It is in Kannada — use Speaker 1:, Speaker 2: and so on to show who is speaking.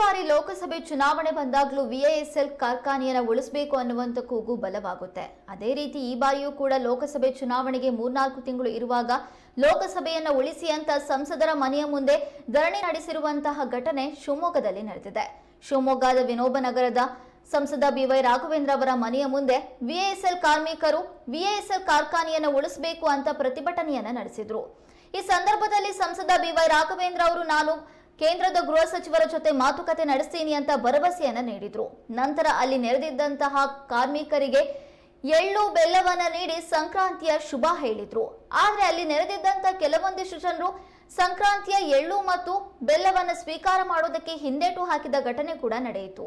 Speaker 1: ಬಾರಿ ಲೋಕಸಭೆ ಚುನಾವಣೆ ಬಂದಾಗಲೂ ವಿಐಎಸ್ಎಲ್ ಕಾರ್ಖಾನೆಯನ್ನು ಉಳಿಸಬೇಕು ಅನ್ನುವಂಥ ಕೂಗು ಬಲವಾಗುತ್ತೆ. ಅದೇ ರೀತಿ ಈ ಬಾರಿಯೂ ಕೂಡ ಲೋಕಸಭೆ ಚುನಾವಣೆಗೆ ಮೂರ್ನಾಲ್ಕು ತಿಂಗಳು ಇರುವಾಗ ಲೋಕಸಭೆಯನ್ನು ಉಳಿಸಿ ಅಂತ ಸಂಸದರ ಮನೆಯ ಮುಂದೆ ಧರಣಿ ನಡೆಸಿರುವಂತಹ ಘಟನೆ ಶಿವಮೊಗ್ಗದಲ್ಲಿ ನಡೆದಿದೆ. ಶಿವಮೊಗ್ಗದ ವಿನೋಬ ನಗರದ ಸಂಸದ ಬಿವೈ ರಾಘವೇಂದ್ರ ಅವರ ಮನೆಯ ಮುಂದೆ ವಿಐಎಸ್ಎಲ್ ಕಾರ್ಮಿಕರು ವಿಐಎಸ್ಎಲ್ ಕಾರ್ಖಾನೆಯನ್ನು ಉಳಿಸಬೇಕು ಅಂತ ಪ್ರತಿಭಟನೆಯನ್ನ ನಡೆಸಿದ್ರು. ಈ ಸಂದರ್ಭದಲ್ಲಿ ಸಂಸದ ಬಿವೈ ರಾಘವೇಂದ್ರ ಅವರು ನಾನು ಕೇಂದ್ರದ ಗೃಹ ಸಚಿವರ ಜೊತೆ ಮಾತುಕತೆ ನಡೆಸ್ತೀನಿ ಅಂತ ಭರವಸೆಯನ್ನ ನೀಡಿದ್ರು. ನಂತರ ಅಲ್ಲಿ ನೆರೆದಿದ್ದಂತಹ ಕಾರ್ಮಿಕರಿಗೆ ಎಳ್ಳು, ಬೆಲ್ಲವನ್ನ ನೀಡಿ ಸಂಕ್ರಾಂತಿಯ ಶುಭ ಹೇಳಿದ್ರು. ಆದ್ರೆ ಅಲ್ಲಿ ನೆರೆದಿದ್ದಂತ ಕೆಲವೊಂದಿಷ್ಟು ಜನರು ಸಂಕ್ರಾಂತಿಯ ಎಳ್ಳು ಮತ್ತು ಬೆಲ್ಲವನ್ನ ಸ್ವೀಕಾರ ಮಾಡೋದಕ್ಕೆ ಹಿಂದೇಟು ಹಾಕಿದ ಘಟನೆ ಕೂಡ ನಡೆಯಿತು.